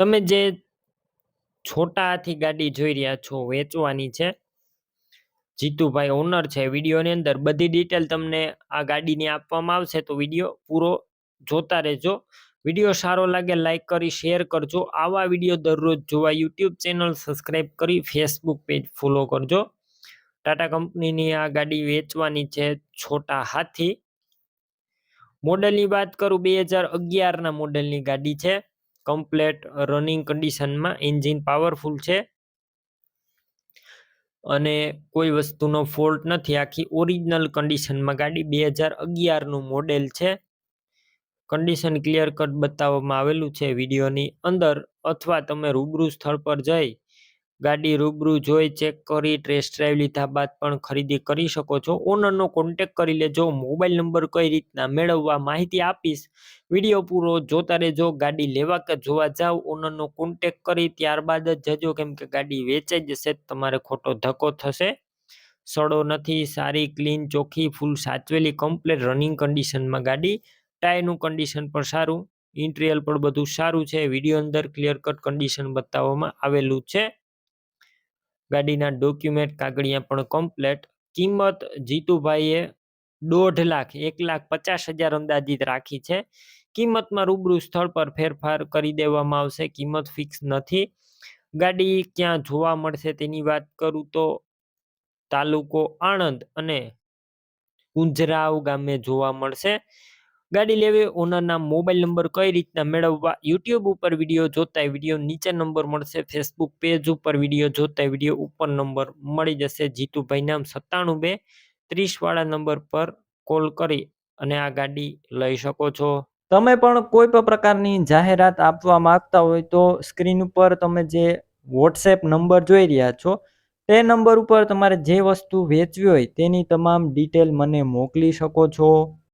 તમે જે છોટા હાથી ગાડી જોઈ રહ્યા છો, વેચવાની છે, જીતુભાઈ ઓનર છે, વિડીયોની અંદર બધી ડિટેલ તમને આ ગાડીની આપવામાં આવશે. તો વીડિયો પૂરો જોતા રહેજો. વીડિયો સારો લાગે લાઈક કરી શેર કરજો. આવા વીડિયો દરરોજ જોવા યુટ્યુબ ચેનલ સબસ્ક્રાઈબ કરી ફેસબુક પેજ ફોલો કરજો. ટાટા કંપનીની આ ગાડી વેચવાની છે છોટા હાથી મોડલની વાત કરું, બે હજાર અગિયારના મોડલની ગાડી છે. કમ્પ્લેટ રનિંગ કન્ડિશનમાં એન્જિન પાવરફુલ છે. અને કોઈ વસ્તુનો ફોલ્ટ નથી. આખી ઓરિજિનલ કન્ડિશનમાં ગાડી બે હજાર અગિયારનું મોડેલ છે. કન્ડિશન ક્લિયર કટ બતાવવામાં આવેલું છે વિડીયોની અંદર. અથવા તમે રૂબરૂ સ્થળ પર જઈ ગાડી રૂબરૂ જોઈ ચેક કરી ટેસ્ટ ડ્રાઈવ લીધા બાદ પણ ખરીદી કરી શકો છો. ઓનરનો કોન્ટેક કરી લેજો. મોબાઈલ નંબર કઈ રીતના મેળવવા માહિતી આપીશ. વીડિયો પૂરો જોતા રહેજો. ગાડી લેવા કે જોવા જાવ. ઓનરનો કોન્ટેક કરી ત્યારબાદ જ જજો. કેમ કે ગાડી વેચાઈ જશે, તમારે ખોટો ધક્કો થશે. સડો નથી, સારી ક્લીન ચોખ્ખી ફૂલ સાચવેલી કમ્પ્લેટ રનિંગ કન્ડિશનમાં ગાડી. ટાયરનું કન્ડિશન પણ સારું. ઇન્ટિરિયર પણ બધું સારું છે. વીડિયો અંદર ક્લિયર કટ કન્ડિશન બતાવવામાં આવેલું છે. ગાડીના ડોક્યુમેન્ટ કાગળિયા પણ કમ્પ્લેટ કિંમત જીતુભાઈએ દોઢ લાખ, એક લાખ પચાસ હજાર અંદાજિત રાખી છે. કિંમતમાં રૂબરૂ સ્થળ પર ફેરફાર કરી દેવામાં આવશે. કિંમત ફિક્સ નથી. ગાડી ક્યાં જોવા મળશે તેની વાત કરું તો તાલુકો આણંદ અને ઉંજરાવ ગામે જોવા મળશે. ગાડી લેવી ઓનરના મોબાઈલ નંબર કઈ રીતના મેળવવા, યુટ્યુબ ઉપર વીડિયો જોતા વીડિયો નીચે નંબર મળશે, ફેસબુક પેજ ઉપર વીડિયો જોતા વીડિયો ઉપર નંબર મળી જશે. જીતુભાઈ નામ સત્તાણું બે ત્રીસવાળા નંબર પર કોલ કરી અને આ ગાડી લઈ શકો છો. તમે પણ કોઈ પણ પ્રકારની જાહેરાત આપવા માંગતા હોય તો સ્ક્રીન ઉપર તમે જે વોટ્સએપ નંબર જોઈ રહ્યા છો, તે નંબર ઉપર તમારે જે વસ્તુ વેચવી હોય તેની તમામ ડિટેલ મને મોકલી શકો છો.